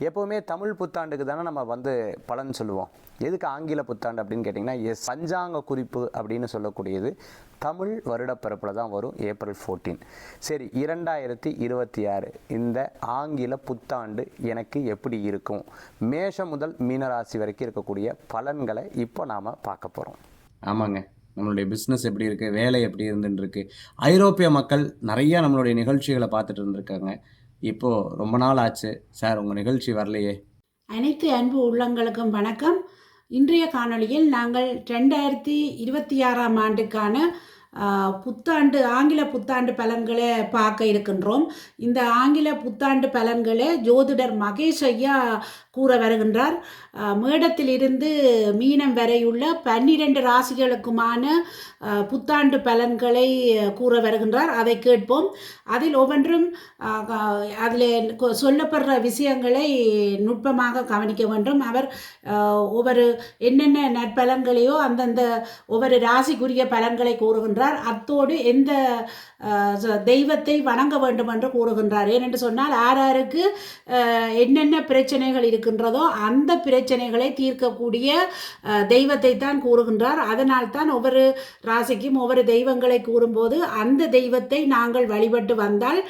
எப்போவுமே தமிழ் புத்தாண்டுக்கு தானே நம்ம வந்து பலன் சொல்லுவோம். எதுக்கு ஆங்கில புத்தாண்டு அப்படின்னு கேட்டிங்கன்னா எஸ் பஞ்சாங்க குறிப்பு அப்படின்னு சொல்லக்கூடியது தமிழ் வருடப்பிறப்பில் தான் வரும் ஏப்ரல் ஃபோர்டீன் சரி இரண்டாயிரத்தி இருபத்தி ஆறு இந்த ஆங்கில புத்தாண்டு எனக்கு எப்படி இருக்கும்? மேஷம் முதல் மீனராசி வரைக்கும் இருக்கக்கூடிய பலன்களை இப்போ நாம் பார்க்க போகிறோம் ஆமாங்க. நம்மளுடைய பிஸ்னஸ் எப்படி இருக்குது வேலை எப்படி இருந்துன்னு இருக்கு? ஐரோப்பிய மக்கள் நிறையா நம்மளுடைய நிகழ்ச்சிகளை பார்த்துட்டு இருந்திருக்காங்க. இப்போது ரொம்ப நாள் ஆச்சு. சார் உங்கள் நிகழ்ச்சி வரலையே. அனைத்து அன்பு உள்ளங்களுக்கும் வணக்கம். இன்றைய காணொளியில் நாங்கள் ரெண்டாயிரத்தி இருபத்தி ஆறாம் ஆண்டுக்கான புத்தாண்டு ஆங்கில புத்தாண்டு பலன்களை பார்க்க இருக்கின்றோம். இந்த ஆங்கில புத்தாண்டு பலன்களை ஜோதிடர் மகேஷ் ஐயா கூற வருகின்றார். மேடத்திலிருந்து மீனம் வரையுள்ள பன்னிரண்டு ராசிகளுக்குமான புத்தாண்டு பலன்களை கூற வருகின்றார். அதை கேட்போம். அதில் ஒவ்வொன்றும் அதில் சொல்லப்படுற விஷயங்களை நுட்பமாக கவனிக்க வேண்டும். அவர் ஒவ்வொரு என்னென்ன நற்பலன்களையோ அந்தந்த ஒவ்வொரு ராசிக்குரிய பலன்களை கூறுகின்றார். அத்தோடு எந்த தெய்வத்தை வணங்க வேண்டும் என்று கூறுகின்றார். ஏனென்று சொன்னால் யாராருக்கு ஆஹ், என்னென்ன பிரச்சனைகள் இருக்கின்றதோ அந்த பிரச்சனைகளை தீர்க்கக்கூடிய தெய்வத்தை தான் கூறுகின்றார். அதனால் தான் ஒவ்வொரு ராசிக்கும் ஒவ்வொரு தெய்வங்களை கூறும்போது அந்த தெய்வத்தை நாங்கள் வழிபட்டு வந்தால்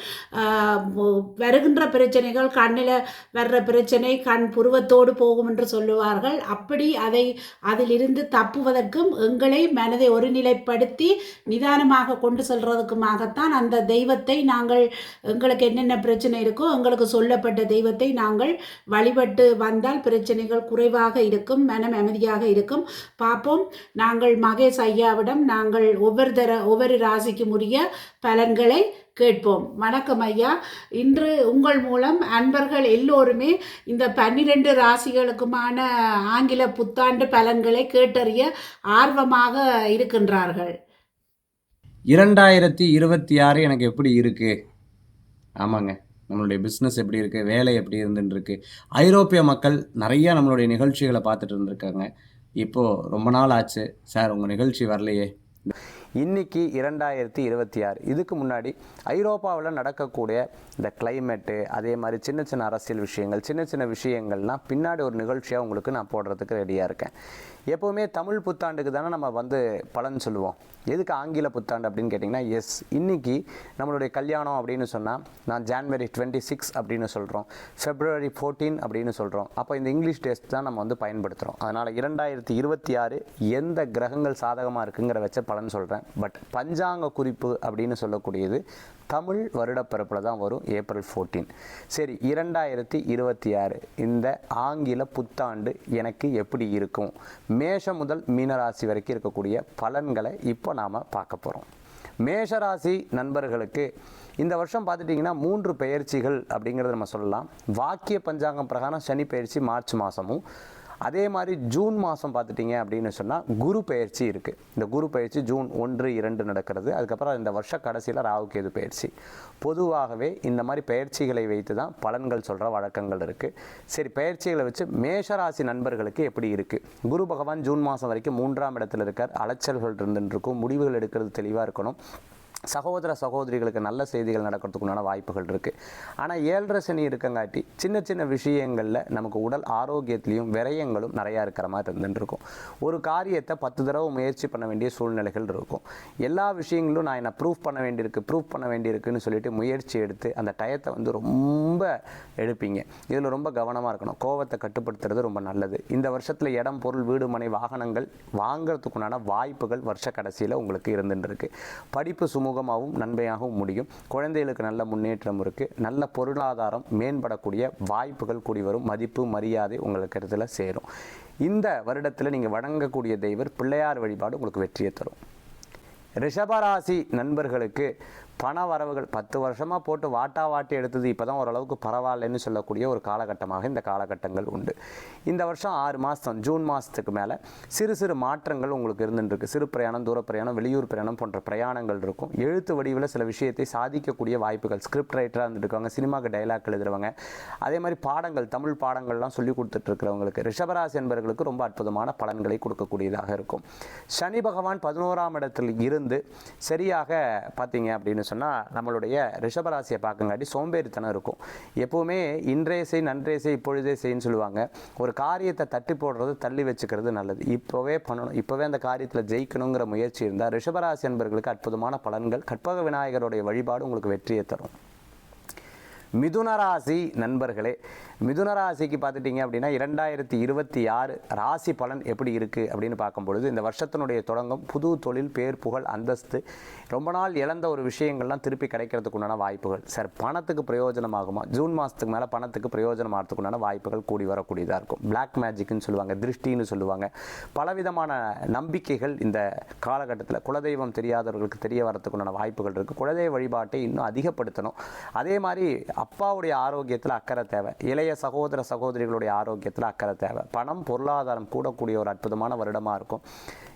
வருகின்ற பிரச்சனைகள் கண்ணில் வர்ற பிரச்சனை கண் புருவத்தோடு போகும் என்று சொல்லுவார்கள். அப்படி அதை அதிலிருந்து தப்புவதற்கும் எங்களை மனதை ஒருநிலைப்படுத்தி நிதானமாக கொண்டு செல்றதுக்குமாகத்தான் அந்த தெய்வத்தை நாங்கள் எங்களுக்கு என்னென்ன பிரச்சனை இருக்கோ எங்களுக்கு சொல்லப்பட்ட தெய்வத்தை நாங்கள் வழிபட்டு வந்தால் பிரச்சனைகள் குறைவாக இருக்கும் மனம் அமைதியாக இருக்கும். பார்ப்போம். நாங்கள் மகேஷ் ஐயாவிடம் நாங்கள் ஒவ்வொரு தர ஒவ்வொரு ராசிக்கும் உரிய பலன்களை கேட்போம். வணக்கம் ஐயா. இன்று உங்கள் மூலம் அன்பர்கள் எல்லோருமே இந்த பன்னிரண்டு ராசிகளுக்குமான ஆங்கில புத்தாண்டு பலன்களை கேட்டறிய ஆர்வமாக இருக்கின்றார்கள். இரண்டாயிரத்தி இருபத்தி ஆறு எனக்கு எப்படி இருக்குது ஆமாங்க. நம்மளுடைய பிஸ்னஸ் எப்படி இருக்குது வேலை எப்படி இருந்துருக்கு ஐரோப்பிய மக்கள் நிறையா நம்மளுடைய நிகழ்ச்சிகளை பார்த்துட்டு இருந்திருக்காங்க. இப்போது ரொம்ப நாள் ஆச்சு. சார் உங்கள் நிகழ்ச்சி வரலையே. இன்னைக்கு இரண்டாயிரத்தி இருபத்தி ஆறு. இதுக்கு முன்னாடி ஐரோப்பாவில் நடக்கக்கூடிய இந்த கிளைமேட்டு அதே மாதிரி சின்ன சின்ன அரசியல் விஷயங்கள் சின்ன சின்ன விஷயங்கள்லாம் பின்னாடி ஒரு நிகழ்ச்சியாக உங்களுக்கு நான் போடுறதுக்கு ரெடியாக இருக்கேன். எப்போவுமே தமிழ் புத்தாண்டுக்கு தானே நம்ம வந்து பலன் சொல்லுவோம். எதுக்கு ஆங்கில புத்தாண்டு அப்படின்னு கேட்டிங்கன்னா எஸ் இன்னைக்கு நம்மளுடைய கல்யாணம் அப்படின்னு சொன்னால் நான் ஜான்வரி டுவெண்ட்டி சிக்ஸ் அப்படின்னு சொல்கிறோம் ஃபெப்ரவரி ஃபோர்டீன் அப்படின்னு சொல்கிறோம் அப்போ இந்த இங்கிலீஷ் டேஸ்ட் தான் நம்ம வந்து பயன்படுத்துகிறோம் அதனால் இரண்டாயிரத்தி இருபத்தி ஆறு எந்த கிரகங்கள் சாதகமாக இருக்குங்கிற வச்ச பலன் சொல்கிறேன் பட் பஞ்சாங்க குறிப்பு அப்படின்னு சொல்லக்கூடியது தமிழ் வருடப்பிறப்பில் தான் வரும் ஏப்ரல் ஃபோர்டீன் சரி இரண்டாயிரத்தி இருபத்தி ஆறு இந்த ஆங்கில புத்தாண்டு எனக்கு எப்படி இருக்கும்? மேஷம் முதல் மீனராசி வரைக்கும் இருக்கக்கூடிய பலன்களை இப்போ நாம் பார்க்க போகிறோம் மேஷராசி நண்பர்களுக்கு இந்த வருஷம் பார்த்துட்டிங்கன்னா மூன்று பெயர்ச்சிகள் அப்படிங்கிறத நம்ம சொல்லலாம். வாக்கிய பஞ்சாங்கம் பிரகாரம் சனி பயிற்சி மார்ச் மாதமும் அதே மாதிரி ஜூன் மாதம் பார்த்துட்டிங்க அப்படின்னு சொன்னால் குரு பயிற்சி இருக்குது இந்த குரு பயிற்சி ஜூன் ஒன்று இரண்டு நடக்கிறது. அதுக்கப்புறம் இந்த வருஷ கடைசியில் ராகுகேது பயிற்சி பொதுவாகவே இந்த மாதிரி பயிற்சிகளை வைத்து தான் பலன்கள் சொல்கிற வழக்கங்கள் இருக்குது சரி பயிற்சிகளை வச்சு மேஷராசி நண்பர்களுக்கு எப்படி இருக்குது குரு பகவான் ஜூன் மாதம் வரைக்கும் மூன்றாம் இடத்துல இருக்கார். அலைச்சல்கள் இருந்துருக்கும் முடிவுகள் எடுக்கிறது தெளிவாக இருக்கணும். சகோதர சகோதரிகளுக்கு நல்ல செய்திகள் நடக்கிறதுக்குண்டான வாய்ப்புகள் இருக்குது ஆனால் ஏழரை சனி இருக்கங்காட்டி சின்ன சின்ன விஷயங்களில் நமக்கு உடல் ஆரோக்கியத்துலேயும் விரயங்களும் நிறையா இருக்கிற மாதிரி இருந்துருக்கும் ஒரு காரியத்தை பத்து தடவை முயற்சி பண்ண வேண்டிய சூழ்நிலைகள் இருக்கும். எல்லா விஷயங்களும் நான் என்ன ப்ரூஃப் பண்ண வேண்டியிருக்கு ப்ரூஃப் பண்ண வேண்டியிருக்குன்னு சொல்லிட்டு முயற்சி எடுத்து அந்த டயத்தை வந்து ரொம்ப எடுப்பீங்க. இதில் ரொம்ப கவனமாக இருக்கணும். கோவத்தை கட்டுப்படுத்துறது ரொம்ப நல்லது. இந்த வருஷத்தில் இடம் பொருள் வீடு மனை வாகனங்கள் வாங்கிறதுக்குண்டான வாய்ப்புகள் வருஷ கடைசியில் உங்களுக்கு இருந்துட்டு இருக்கு படிப்பு சுமூகமாகவும் நன்மையாகவும் முடியும். குழந்தைகளுக்கு நல்ல முன்னேற்றம் இருக்குது நல்ல பொருளாதாரம் மேம்படக்கூடிய வாய்ப்புகள் கூடி வரும். மதிப்பு மரியாதை உங்களுக்கு இடத்துல சேரும். இந்த வருடத்தில் நீங்கள் வணங்கக்கூடிய தெய்வர் பிள்ளையார் வழிபாடு உங்களுக்கு வெற்றியை தரும். ரிஷபராசி நண்பர்களுக்கு பண வரவுகள் பத்து வருஷமாக போட்டு வாட்டா வாட்டி எடுத்தது இப்போ தான் ஓரளவுக்கு பரவாயில்லைன்னு சொல்லக்கூடிய ஒரு காலகட்டமாக இந்த காலகட்டங்கள் உண்டு. இந்த வருஷம் ஆறு மாதம் ஜூன் மாதத்துக்கு மேலே சிறு சிறு மாற்றங்கள் உங்களுக்கு இருந்துருக்கு சிறு பிரயாணம் தூர பிரயாணம் வெளியூர் பிரயாணம் போன்ற பிரயாணங்கள் இருக்கும். எழுத்து வடிவில் சில விஷயத்தை சாதிக்கக்கூடிய வாய்ப்புகள் ஸ்கிரிப்ட் ரைட்டராக இருந்துருக்காங்க சினிமாக்கு டைலாக் எழுதுறவங்க அதே மாதிரி பாடங்கள் தமிழ் பாடங்கள்லாம் சொல்லி கொடுத்துட்ருக்கிறவங்களுக்கு ரிஷபராசி என்பவர்களுக்கு ரொம்ப அற்புதமான பலன்களை கொடுக்கக்கூடியதாக இருக்கும். சனி பகவான் பதினோராம் இடத்தில் இருந்து சரியாக பார்த்தீங்க அப்படின்னு அப்படின்னு சொன்னால் நம்மளுடைய ரிஷபராசியை பார்க்கங்காட்டி சோம்பேறித்தனம் இருக்கும். எப்போவுமே இன்றைய செய் நன்றே செய் இப்பொழுதே செய்ன்னு சொல்லுவாங்க. ஒரு காரியத்தை தட்டி போடுறது தள்ளி வச்சுக்கிறது நல்லது. இப்போவே பண்ணணும். இப்போவே அந்த காரியத்தில் ஜெயிக்கணுங்கிற முயற்சி இருந்தால் ரிஷபராசி என்பர்களுக்கு அற்புதமான பலன்கள் கற்பக விநாயகருடைய வழிபாடு உங்களுக்கு வெற்றியை தரும். மிதுனராசி நண்பர்களே மிதுனராசிக்கு பார்த்துட்டிங்க அப்படின்னா இரண்டாயிரத்தி இருபத்தி ஆறு ராசி பலன் எப்படி இருக்குது அப்படின்னு பார்க்கும்பொழுது இந்த வருஷத்தினுடைய தொடங்கம் புது தொழில் பேர் புகழ் அந்தஸ்து ரொம்ப நாள் இழந்த ஒரு விஷயங்கள்லாம் திருப்பி கிடைக்கிறதுக்கு உண்டான வாய்ப்புகள். சார் பணத்துக்கு பிரயோஜனமாகுமா? ஜூன் மாதத்துக்கு மேலே பணத்துக்கு பிரயோஜனம் உண்டான வாய்ப்புகள் கூடி வரக்கூடியதாக இருக்கும். பிளாக் மேஜிக்னு சொல்லுவாங்க திருஷ்டின்னு சொல்லுவாங்க. பலவிதமான நம்பிக்கைகள் இந்த காலகட்டத்தில் குலதெய்வம் தெரியாதவர்களுக்கு தெரிய வரத்துக்கு உண்டான வாய்ப்புகள் இருக்குது குலதெய்வ வழிபாட்டை இன்னும் அதிகப்படுத்தணும். அதே மாதிரி அப்பாவுடைய ஆரோக்கியத்தில் அக்கறை தேவை. இளைய சகோதர சகோதரிகளுடைய ஆரோக்கியத்தில் அக்கறை தேவை. பணம் பொருளாதாரம் கூடக்கூடிய ஒரு அற்புதமான வருடமாக இருக்கும்.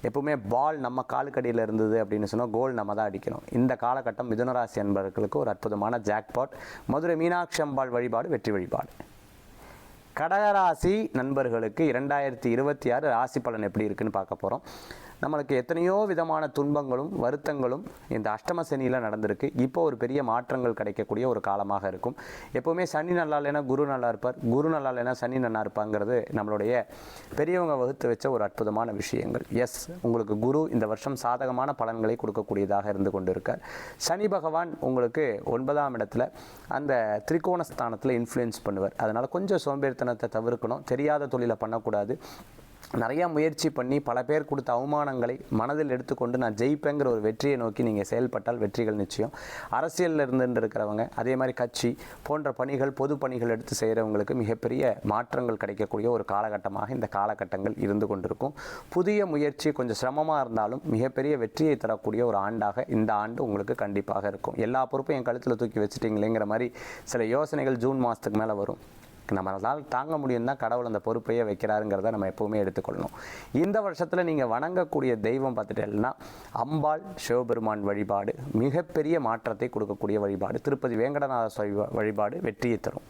எப்பவுமே பால் நம்ம காலுக்கடியில் இருந்தது அப்படின்னு சொன்னால் கோல் நம்ம தான் அடிக்கணும். இந்த காலகட்டம் மிதுனராசி என்பவர்களுக்கு ஒரு அற்புதமான ஜாக்பாட் மதுரை மீனாட்சி அம்பாள் வழிபாடு வெற்றி வழிபாடு. கடகராசி நண்பர்களுக்கு இரண்டாயிரத்தி இருபத்தி ஆறு ராசி பலன் எப்படி இருக்குன்னு பார்க்க போகிறோம் நம்மளுக்கு எத்தனையோ விதமான துன்பங்களும் வருத்தங்களும் இந்த அஷ்டம சனியில் நடந்திருக்கு. இப்போ ஒரு பெரிய மாற்றங்கள் கிடைக்கக்கூடிய ஒரு காலமாக இருக்கும். எப்போவுமே சனி நல்லா இல்லைன்னா குரு நல்லா இருப்பார். குரு நல்லா இல்லைன்னா சனி நல்லா இருப்பாங்கிறது நம்மளுடைய பெரியவங்க வகுத்து வச்ச ஒரு அற்புதமான விஷயங்கள். எஸ் உங்களுக்கு குரு இந்த வருஷம் சாதகமான பலன்களை கொடுக்கக்கூடியதாக இருந்து கொண்டிருக்கார். சனி பகவான் உங்களுக்கு ஒன்பதாம் இடத்துல அந்த திரிகோண ஸ்தானத்தில் இன்ஃப்ளூயன்ஸ் பண்ணுவார். அதனால் கொஞ்சம் சோம்பேறித்தனத்தை தவிர்க்கணும். தெரியாத தொழிலை பண்ணக்கூடாது. நிறையா முயற்சி பண்ணி பல பேர் கொடுத்த அவமானங்களை மனதில் எடுத்துக்கொண்டு நான் ஜெயிப்பேங்கிற ஒரு வெற்றியை நோக்கி நீங்கள் செயல்பட்டால் வெற்றிகள் நிச்சயம். அரசியலில் இருந்துட்டு இருக்கிறவங்க அதே மாதிரி கட்சி போன்ற பணிகள் பொது பணிகள் எடுத்து செய்கிறவங்களுக்கு மிகப்பெரிய மாற்றங்கள் கிடைக்கக்கூடிய ஒரு காலகட்டமாக இந்த காலகட்டங்கள் இருந்து கொண்டிருக்கும். புதிய முயற்சி கொஞ்சம் சிரமமாக இருந்தாலும் மிகப்பெரிய வெற்றியை தரக்கூடிய ஒரு ஆண்டாக இந்த ஆண்டு உங்களுக்கு கண்டிப்பாக இருக்கும். எல்லா பொறுப்பும் என் கழுத்தில் தூக்கி வச்சுட்டீங்களேங்கிற மாதிரி சில யோசனைகள் ஜூன் மாதத்துக்கு மேலே வரும். நம்மளால் தாங்க முடியும் தான் கடவுள் அந்த பொறுப்பையே வைக்கிறாருங்கிறத நம்ம எப்போவுமே எடுத்துக்கொள்ளணும். இந்த வருஷத்தில் நீங்கள் வணங்கக்கூடிய தெய்வம் பார்த்துட்டேன்னா அம்பாள் சிவபெருமான் வழிபாடு மிகப்பெரிய மாற்றத்தை கொடுக்கக்கூடிய வழிபாடு திருப்பதி வேங்கடநாத சுவாமி வழிபாடு வெற்றியை தரும்.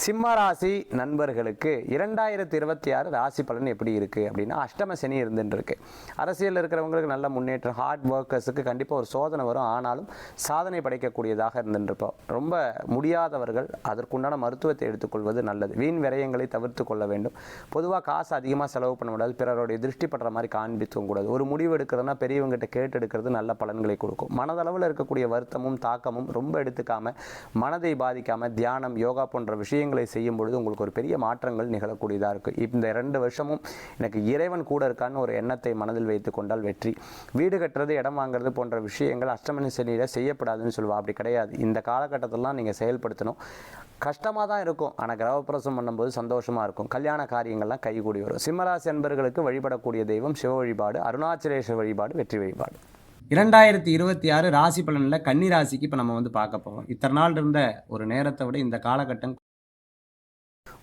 சிம்ம ராசி நண்பர்களுக்கு இரண்டாயிரத்தி இருபத்தி ஆறு ராசி பலன் எப்படி இருக்குது அப்படின்னா அஷ்டம சனி இருந்துட்டு இருக்கு அரசியலில் இருக்கிறவங்களுக்கு நல்ல முன்னேற்றம் ஹார்ட் ஒர்க்கர்ஸுக்கு கண்டிப்பாக ஒரு சோதனை வரும். ஆனாலும் சாதனை படைக்கக்கூடியதாக இருந்துருப்போம் ரொம்ப முடியாதவர்கள் அதற்குண்டான மருத்துவத்தை எடுத்துக்கொள்வது நல்லது. வீண் விரயங்களை தவிர்த்து கொள்ள வேண்டும். பொதுவாக காசு அதிகமாக செலவு பண்ண கூடாது பிறருடைய திருஷ்டி படுற மாதிரி காண்பித்தும் கூடாது. ஒரு முடிவு எடுக்கிறதுனா பெரியவங்ககிட்ட கேட்டு எடுக்கிறது நல்ல பலன்களை கொடுக்கும். மனதளவில் இருக்கக்கூடிய வருத்தமும் தாக்கமும் ரொம்ப எடுத்துக்காமல் மனதை பாதிக்காமல் தியானம் யோகா போன்ற விஷயம் விஷயங்களை செய்யும் பொழுது உங்களுக்கு ஒரு பெரிய மாற்றங்கள் நிகழக்கூடியதாக இருக்குது இந்த ரெண்டு வருஷமும் எனக்கு இறைவன் கூட இருக்கான்னு ஒரு எண்ணத்தை மனதில் வைத்து கொண்டால் வெற்றி. வீடு கட்டுறது இடம் வாங்குறது போன்ற விஷயங்கள் அஷ்டமணி சனியில் செய்யப்படாதுன்னு சொல்லுவா. அப்படி கிடையாது. இந்த காலகட்டத்திலாம் நீங்கள் செயல்படுத்தணும். கஷ்டமாக தான் இருக்கும். ஆனால் கிரகப்பிரசம் பண்ணும்போது சந்தோஷமாக இருக்கும். கல்யாண காரியங்கள்லாம் கைகூடி வரும். சிம்மராசி என்பர்களுக்கு வழிபடக்கூடிய தெய்வம் சிவ வழிபாடு அருணாச்சலேஸ்வர வழிபாடு வெற்றி வழிபாடு. இரண்டாயிரத்தி இருபத்தி ஆறு ராசி பலனில் கன்னி ராசிக்கு இப்போ நம்ம வந்து பார்க்க போகிறோம் இத்தனை நாள் இருந்த ஒரு நேரத்தை விட இந்த காலகட்டம்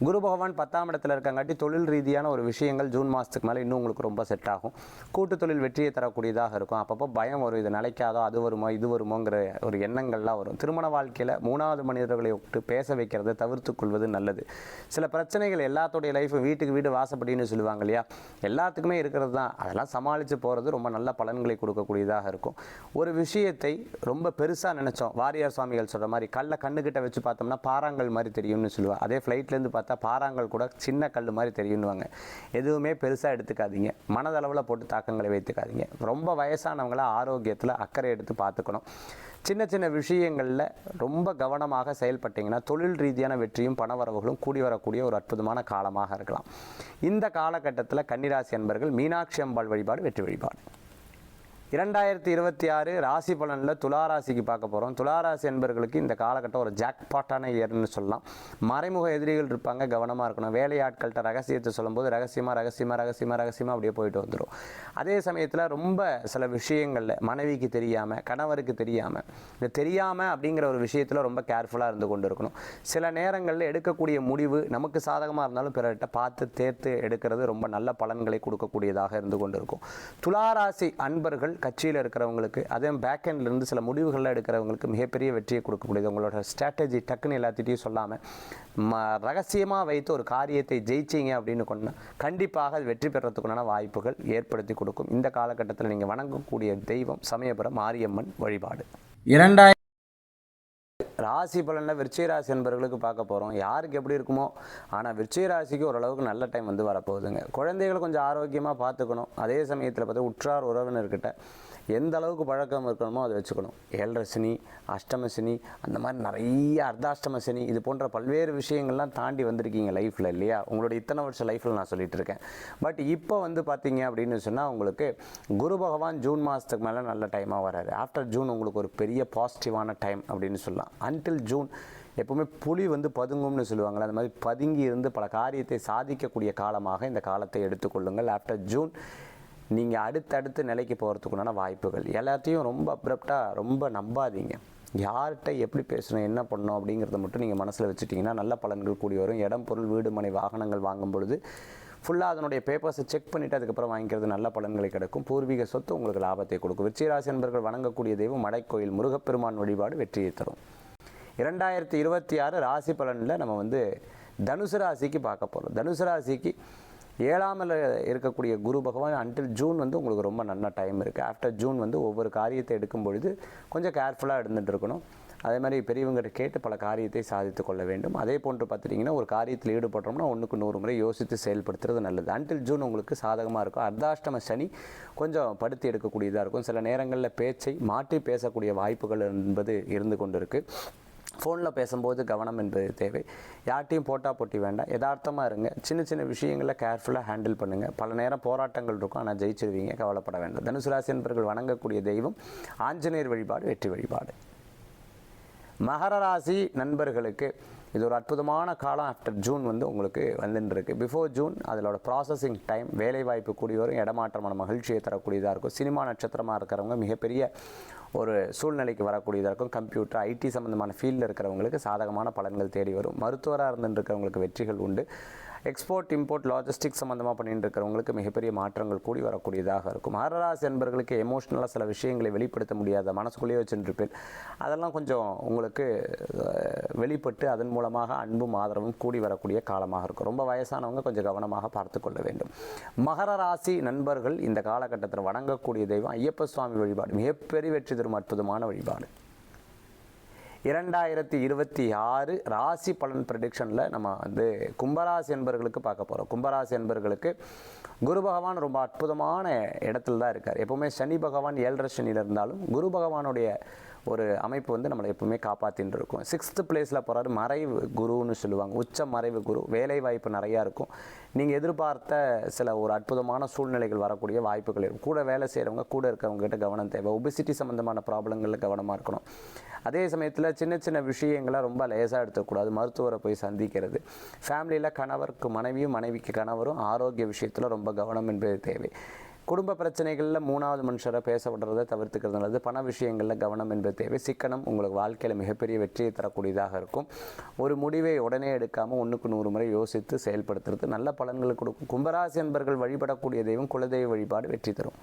குரு பகவான் பத்தாம் இடத்துல இருக்கங்காட்டி தொழில் ரீதியான ஒரு விஷயங்கள் ஜூன் மாதத்துக்கு மேலே இன்னும் உங்களுக்கு ரொம்ப செட் ஆகும். கூட்டு தொழில் வெற்றியை தரக்கூடியதாக இருக்கும். அப்பப்போ பயம் வரும். இது நிலைக்காதோ அது வருமோ இது வருமோங்கிற ஒரு எண்ணங்கள்லாம் வரும். திருமண வாழ்க்கையில் மூணாவது மனிதர்களை விட்டு பேச வைக்கிறதை தவிர்த்து கொள்வது நல்லது. சில பிரச்சனைகள் எல்லாத்தோடைய லைஃப் வீட்டுக்கு வீடு வாசப்படின்னு சொல்லுவாங்க இல்லையா? எல்லாத்துக்குமே இருக்கிறது தான். அதெல்லாம் சமாளித்து போகிறது ரொம்ப நல்ல பலன்களை கொடுக்கக்கூடியதாக இருக்கும். ஒரு விஷயத்தை ரொம்ப பெருசாக நினச்சோம். வாரியார் சுவாமிகள் சொல்கிற மாதிரி கல்லை கண்ணுக்கிட்ட வச்சு பார்த்தோம்னா பாறாங்கல் மாதிரி தெரியும்னு சொல்லுவாள் அதே ஃப்ளைட்லேருந்து பார்த்தா பாறாங்கல் கூட சின்ன கல் மாதிரி தெரியுன்னுவாங்க. எதுவுமே பெருசாக எடுத்துக்காதீங்க. மனதளவில் போட்டு தாக்கங்களை வைத்துக்காதீங்க. ரொம்ப வயசானவங்கள ஆரோக்கியத்தில் அக்கறை எடுத்து பார்த்துக்கணும். சின்ன சின்ன விஷயங்களில் ரொம்ப கவனமாக செயல்பட்டீங்கன்னா தொழில் ரீதியான வெற்றியும் பணவரவுகளும் கூடி வரக்கூடிய ஒரு அற்புதமான காலமாக இருக்கலாம். இந்த காலகட்டத்தில் கன்னிராசி அன்பர்கள் மீனாட்சி அம்பாள் வழிபாடு வெற்றி வழிபாடு. இரண்டாயிரத்தி இருபத்தி ஆறு ராசி பலனில் துளாராசிக்கு பார்க்க போகிறோம் துளாராசி என்பர்களுக்கு இந்த காலகட்டம் ஒரு ஜாக்பாட்டான இயர்னு சொல்லலாம். மறைமுக எதிரிகள் இருப்பாங்க கவனமாக இருக்கணும். வேலையாட்கள்கிட்ட ரகசியத்தை சொல்லும்போது ரகசியமாக ரகசியமாக ரகசியமாக ரகசியமாக அப்படியே போயிட்டு வந்துடும் அதே சமயத்தில் ரொம்ப சில விஷயங்களில் மனைவிக்கு தெரியாமல் கணவருக்கு தெரியாமல் இந்த தெரியாமல் அப்படிங்கிற ஒரு விஷயத்தில் ரொம்ப கேர்ஃபுல்லாக இருந்து கொண்டு இருக்கணும் சில நேரங்களில் எடுக்கக்கூடிய முடிவு நமக்கு சாதகமாக இருந்தாலும் பிறர்கிட்ட பார்த்து தேர்த்து எடுக்கிறது ரொம்ப நல்ல பலன்களை கொடுக்கக்கூடியதாக இருந்து கொண்டு இருக்கும் துளாராசி அன்பர்கள் கட்சியில் இருக்கிறவங்களுக்கு அதே பேக் இருந்து சில முடிவுகள்லாம் எடுக்கிறவங்களுக்கு மிகப்பெரிய வெற்றியை கொடுக்கக்கூடியது. உங்களோட ஸ்ட்ராட்டஜி டக்குன்னு எல்லாத்திட்டையும் சொல்லாமல் ம ரகசியமாக வைத்து ஒரு காரியத்தை ஜெயிச்சீங்க அப்படின்னு கொண்டா கண்டிப்பாக அது வெற்றி பெறத்துக்குண்டான வாய்ப்புகள் ஏற்படுத்தி கொடுக்கும். இந்த காலகட்டத்தில் நீங்கள் வணங்கக்கூடிய தெய்வம் சமயபுரம் மாரியம்மன் வழிபாடு. இரண்டாயிரம் ராசி பலனில் விருச்சிக ராசி என்பவர்களுக்கு பார்க்க போகிறோம் யாருக்கு எப்படி இருக்குமோ ஆனால் விருச்சிக ராசிக்கு ஓரளவுக்கு நல்ல டைம் வந்து வரப்போகுதுங்க. குழந்தைகளை கொஞ்சம் ஆரோக்கியமாக பார்த்துக்கணும். அதே சமயத்தில் பார்த்தா உற்றார் உறவினர்கிட்ட எந்த அளவுக்கு பழக்கம் இருக்கணுமோ அதை வச்சுக்கணும். ஏழரை சனி அஷ்டம சனி அந்த மாதிரி நிறைய அர்த்தாஷ்டம சனி இது போன்ற பல்வேறு விஷயங்கள்லாம் தாண்டி வந்திருக்கீங்க லைஃப்பில் இல்லையா? உங்களோட இத்தனை வருஷம் லைஃப்பில் நான் சொல்லிட்டு இருக்கேன். பட் இப்போ வந்து பார்த்தீங்க அப்படின்னு சொன்னால் உங்களுக்கு குரு பகவான் ஜூன் மாதத்துக்கு மேலே நல்ல டைமாக வராது ஆஃப்டர் ஜூன் உங்களுக்கு ஒரு பெரிய பாசிட்டிவான டைம் அப்படின்னு சொல்லலாம். அன்டில் ஜூன் எப்போவுமே புலி வந்து பதுங்கும்னு சொல்லுவாங்கள்ல அந்த மாதிரி பதுங்கி இருந்து பல காரியத்தை சாதிக்கக்கூடிய காலமாக இந்த காலத்தை எடுத்துக்கொள்ளுங்கள். ஆஃப்டர் ஜூன் நீங்கள் அடுத்தடுத்த நிலைக்கு போகிறதுக்குண்டான வாய்ப்புகள். எல்லாத்தையும் ரொம்ப அப்ரப்டாக ரொம்ப நம்பாதீங்க. யார்கிட்ட எப்படி பேசணும் என்ன பண்ணணும் அப்படிங்கிறத மட்டும் நீங்கள் மனசில் வச்சுட்டிங்கன்னா நல்ல பலன்கள் கூடி வரும். இடம் பொருள் வீடு மனை வாகனங்கள் வாங்கும் பொழுது ஃபுல்லாக அதனுடைய பேப்பர்ஸை செக் பண்ணிவிட்டு அதுக்கப்புறம் வாங்கிக்கிறது நல்ல பலன்களை கிடைக்கும். பூர்வீக சொத்து உங்களுக்கு லாபத்தை கொடுக்கும். விருச்சிகராசி என்பர்கள் வணங்கக்கூடிய தெய்வம் மடைக்கோயில் முருகப்பெருமான் வழிபாடு வெற்றியை தரும். இரண்டாயிரத்தி இருபத்தி ஆறு ராசி பலனில் நம்ம வந்து தனுசு ராசிக்கு பார்க்க போகிறோம் தனுசு ராசிக்கு ஏழாமில் இருக்கக்கூடிய குரு பகவான் அன்டில் ஜூன் வந்து உங்களுக்கு ரொம்ப நல்ல டைம் இருக்குது ஆஃப்டர் ஜூன் வந்து ஒவ்வொரு காரியத்தை எடுக்கும் பொழுது கொஞ்சம் கேர்ஃபுல்லாக இருந்துகிட்டு இருக்கணும். அதே மாதிரி பெரியவங்ககிட்ட கேட்டு பல காரியத்தை சாதித்து கொள்ள வேண்டும். அதே போன்று பார்த்துட்டிங்கன்னா ஒரு காரியத்தில் ஈடுபடுறோம்னா ஒன்றுக்கு நூறு முறை யோசித்து செயல்படுத்துறது நல்லது. அன்டில் ஜூன் உங்களுக்கு சாதகமாக இருக்கும். அர்த்தாஷ்டம சனி கொஞ்சம் படுத்தி எடுக்கக்கூடியதாக இருக்கும். சில நேரங்களில் பேச்சை மாற்றி பேசக்கூடிய வாய்ப்புகள் என்பது இருந்து கொண்டு இருக்குது ஃபோனில் பேசும்போது கவனம் என்பது தேவை. யார்ட்டையும் போட்டா போட்டி வேண்டாம். யதார்த்தமாக இருங்க. சின்ன சின்ன விஷயங்களை கேர்ஃபுல்லாக ஹேண்டில் பண்ணுங்கள் பல நேரம் போராட்டங்கள் இருக்கும். ஆனால் ஜெயிச்சிருவீங்க. கவலைப்பட வேண்டாம். தனுசு ராசி என்பவர்கள் வணங்கக்கூடிய தெய்வம் ஆஞ்சநேயர் வழிபாடு வெற்றி வழிபாடு. மகர ராசி நண்பர்களுக்கு இது ஒரு அற்புதமான காலம். ஆஃப்டர் ஜூன் வந்து உங்களுக்கு வந்துட்டுருக்கு பிஃபோர் ஜூன் அதோட ப்ராசஸிங் டைம் வேலைவாய்ப்பு கூடி வரும் இடமாற்றமான மகிழ்ச்சியை தரக்கூடியதாக இருக்கும். சினிமா நட்சத்திரமாக இருக்கிறவங்க மிகப்பெரிய ஒரு சூழ்நிலைக்கு வரக்கூடியதாக இருக்கும். கம்ப்யூட்டர் ஐடி சம்மந்தமான ஃபீல்டில் இருக்கிறவங்களுக்கு சாதகமான பலன்கள் தேடி வரும். மருத்துவராக இருந்துருக்கிறவங்களுக்கு வெற்றிகள் உண்டு. எக்ஸ்போர்ட் இம்போர்ட் லாஜிஸ்டிக் சம்மந்தமாக பண்ணிட்டு இருக்கிறவங்களுக்கு மிகப்பெரிய மாற்றங்கள் கூடி வரக்கூடியதாக இருக்கும். ஹரராஸ் என்பவர்களுக்கு எமோஷ்னலாக சில விஷயங்களை வெளிப்படுத்த முடியாத மனசுக்குள்ளேயே வச்சுருப்பேன் அதெல்லாம் கொஞ்சம் உங்களுக்கு வெளிப்பட்டு அதன் மூலமாக அன்பும் ஆதரவும் கூடி வரக்கூடிய காலமாக இருக்கும். ரொம்ப வயசானவங்க கொஞ்சம் கவனமாக பார்த்து கொள்ள வேண்டும். மகர ராசி நண்பர்கள் இந்த காலகட்டத்தில் வணங்கக்கூடிய தெய்வம் ஐயப்ப சுவாமி வழிபாடு. மிகப்பெரிய வெற்றி தரும் அற்புதமான வழிபாடு. இரண்டாயிரத்தி இருபத்தி ஆறு ராசி பலன் ப்ரெடிக்ஷனில் நம்ம வந்து கும்பராசி என்பர்களுக்கு பார்க்க போகிறோம் கும்பராசி என்பர்களுக்கு குரு பகவான் ரொம்ப அற்புதமான இடத்துல தான் இருக்கார். எப்போவுமே சனி பகவான் ஏழரை சனியில் இருந்தாலும் குரு பகவானுடைய ஒரு அமைப்பு வந்து நம்மளை எப்பவுமே காப்பாற்றின்னு இருக்கும். சிக்ஸ்த்து பிளேஸில் போகிறாரு மறைவு குருன்னு சொல்லுவாங்க. உச்ச மறைவு குரு. வேலை வாய்ப்பு நிறையா இருக்கும். நீங்கள் எதிர்பார்த்த சில ஒரு அற்புதமான சூழ்நிலைகள் வரக்கூடிய வாய்ப்புகள் இருக்கும் கூட வேலை செய்கிறவங்க கூட இருக்கிறவங்க கிட்ட கவனம் தேவை. ஒபிசிட்டி சம்மந்தமான ப்ராப்ளங்களில் கவனமாக இருக்கணும். அதே சமயத்தில் சின்ன சின்ன விஷயங்களை ரொம்ப லேசாக எடுத்துக்கூடாது மருத்துவரை போய் சந்திக்கிறது. ஃபேமிலியில் கணவருக்கு மனைவியும் மனைவிக்கு கணவரும் ஆரோக்கிய விஷயத்தில் ரொம்ப கவனம் என்பது தேவை. குடும்ப பிரச்சனைகளில் மூணாவது மனுஷரை பேச விடுறதை தவிர்த்துக்கிறது நல்லது. பண விஷயங்களில் கவனம் என்பது தேவை. சிக்கனம் உங்களுக்கு வாழ்க்கையில் மிகப்பெரிய வெற்றியை தரக்கூடியதாக இருக்கும். ஒரு முடிவை உடனே எடுக்காமல் ஒன்றுக்கு நூறு முறை யோசித்து செயல்படுத்துறது நல்ல பலன்களை கொடுக்கும். கும்பராசி என்பர்கள் வழிபடக்கூடிய தெய்வம் குலதெய்வ வழிபாடு வெற்றி தரும்.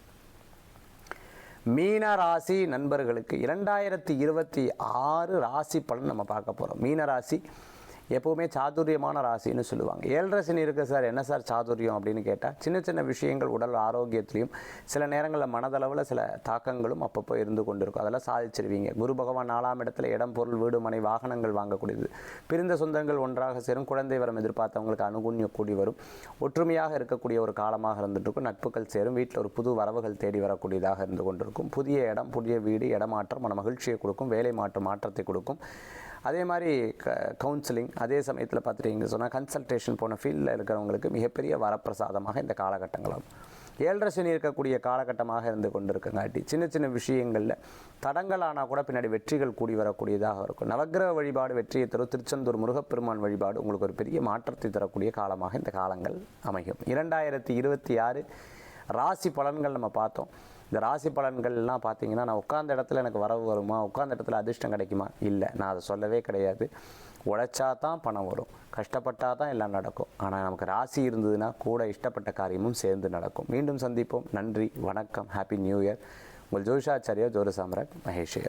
மீன ராசி நண்பர்களுக்கு இரண்டாயிரத்தி இருபத்தி ஆறு ராசி பலன் நம்ம பார்க்க போகிறோம் மீன ராசி எப்போவுமே சாதுரியமான ராசின்னு சொல்லுவாங்க. ஏழரை சனி இருக்குது சார். என்ன சார் சாதுரியம் அப்படின்னு கேட்டால் சின்ன சின்ன விஷயங்கள் உடல் ஆரோக்கியத்திலையும் சில நேரங்களில் மனதளவில் சில தாக்கங்களும் அப்பப்போ இருந்து கொண்டிருக்கும். அதெல்லாம் சாதிச்சிருவீங்க. குரு பகவான் நாலாம் இடத்துல இடம் பொருள் வீடு மனை வாகனங்கள் வாங்கக்கூடியது. பிரிந்த சொந்தங்கள் ஒன்றாக சேரும். குழந்தை வரம் எதிர்பார்த்தவங்களுக்கு அனுகுண்யம் கூடி வரும். ஒற்றுமையாக இருக்கக்கூடிய ஒரு காலமாக இருந்துட்டிருக்கும். நட்புகள் சேரும். வீட்டில் ஒரு புது வரவுகள் தேடி வரக்கூடியதாக இருந்து கொண்டிருக்கும். புதிய இடம் புதிய வீடு இடமாற்றம் மன மகிழ்ச்சியை கொடுக்கும். வேலை மாற்றம் மாற்றத்தை கொடுக்கும். அதே மாதிரி க கவுன்சிலிங் அதே சமயத்தில் பார்த்துட்டீங்க சொன்னால் கன்சல்டேஷன் போன ஃபீல்டில் இருக்கிறவங்களுக்கு மிகப்பெரிய வரப்பிரசாதமாக இந்த காலகட்டங்களாகும் ஏழரை சனி இருக்கக்கூடிய காலகட்டமாக இருந்து கொண்டிருக்கங்காட்டி சின்ன சின்ன விஷயங்களில் தடங்கள் ஆனால் கூட பின்னாடி வெற்றிகள் கூடி வரக்கூடியதாக இருக்கும். நவக்கிரக வழிபாடு வெற்றியை தரும். திருச்செந்தூர் முருகப்பெருமான் வழிபாடு உங்களுக்கு ஒரு பெரிய மாற்றத்தை தரக்கூடிய காலமாக இந்த காலங்கள் அமையும். இரண்டாயிரத்தி இருபத்தி ஆறு ராசி பலன்கள் நம்ம பார்த்தோம். இந்த ராசி பலன்கள்லாம் பார்த்தீங்கன்னா நான் உட்காந்த இடத்துல எனக்கு வரவு வருமா? உட்காந்த இடத்துல அதிர்ஷ்டம் கிடைக்குமா? இல்லை. நான் அதை சொல்லவே கிடையாது. உழைச்சா தான் பணம் வரும். கஷ்டப்பட்டால் தான் எல்லாம் நடக்கும். ஆனால் நமக்கு ராசி இருந்ததுன்னா கூட இஷ்டப்பட்ட காரியமும் சேர்ந்து நடக்கும். மீண்டும் சந்திப்போம். நன்றி. வணக்கம். ஹாப்பி நியூ இயர் உங்கள் ஜோதிஷாச்சாரியா ஜோதி சாம்ராட் மகேஷ்